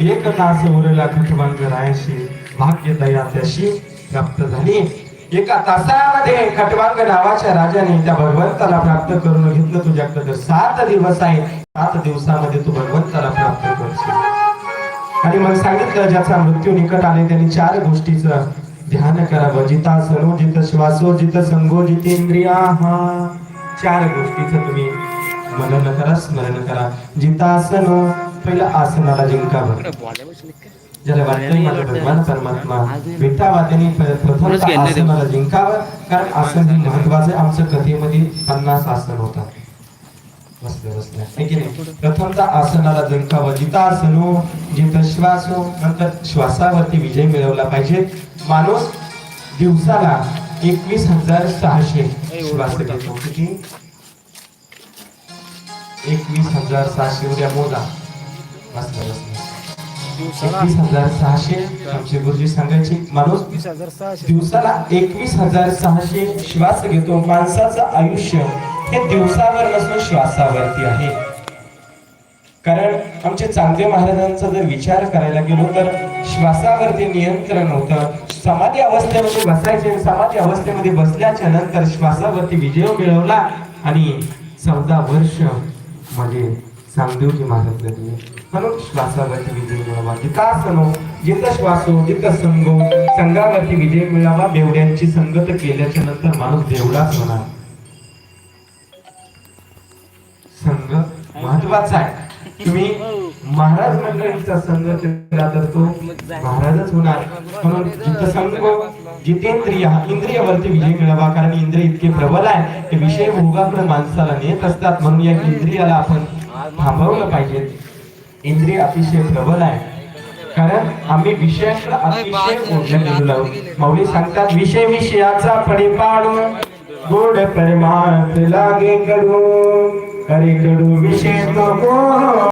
एक तास उरला खटवांग रायशी भाग्य दया त्याशी प्राप्त झाली. एका तासामध्ये खटवांग नावाच्या राजाने त्या भगवंताला प्राप्त करून घेतलं. तुझ्याकडे सात दिवस आहे सात दिवसामध्ये तू भगवंताला प्राप्त करशील. आणि मग सांगितलं ज्याचा मृत्यू निकट आले त्यांनी चार गोष्टीचं ध्यान करावं जिता सरोजित श्वासोजित संगोजित इंद्रिया. हा चार गोष्टीचं तुम्ही मनन करा स्मरण करा जितासनो पहिलं आसनाला जिंकावं ज्याला वाटतंय मला भगवान परमात्मा. त्यांनी प्रथम आसनाला जिंकावं कारण आसन हे महत्वाचं आहे. आमच्या कथेमध्ये पन्नास आसन होतात है प्रथमता आसनाला जिंकावं जितासनो जित श्वासो नंतर श्वासावरती विजय मिळवला पाहिजे. माणूस दिवसाला एकवीस हजार सहाशे श्वास घेतो. किती? एकवीस हजार सहाशे उद्या मोजा. एकवीस हजार सहाशे आमचे गुरुजी सांगायचे माणूस दिवसाला एकवीस हजार सहाशे श्वास घेतो. माणसाचं आयुष्य हे दिवसावर नसून श्वासावरती आहे. कारण आमचे चांगदेव महाराजांचा जर विचार करायला गेलो तर श्वासावरती नियंत्रण होतं. समाधी अवस्थेमध्ये बसायचे समाधी अवस्थेमध्ये बसल्याच्या नंतर श्वासावरती विजय मिळवला आणि चौदा वर्ष म्हणजे चांगदेवजी महाराज जगले म्हणून श्वासावरती विजय मिळावा. सनो हो, जिथं श्वासो हो, जिथं संगो हो, संघावरती विजय मिळावा बेवड्यांची संगत केल्याच्यानंतर माणूस देवडाच होणार. संघ महत्त्वाचा आहे. तुम्ही महाराज मंडळीचा संघ केला तर तो महाराजच होणार. म्हणून जिथं संघ जितेंद्रिय इंद्रियावरती विजय मिळावा कारण इंद्रिय इतके प्रबल आहे की विषय भोगाकडे माणसाला नेत असतात. म्हणून या इंद्रियाला आपण थांबवलं पाहिजे. इंद्रिय अतिशय प्रबल आहे. कारण आम्ही विषयाकडे अतिशय ओढल्या गेलेलो आहोत. माऊली सांगतात विषय विषयाचा फळे पाडून गोड परमार्थ लागे कडू करे कडू विषय तो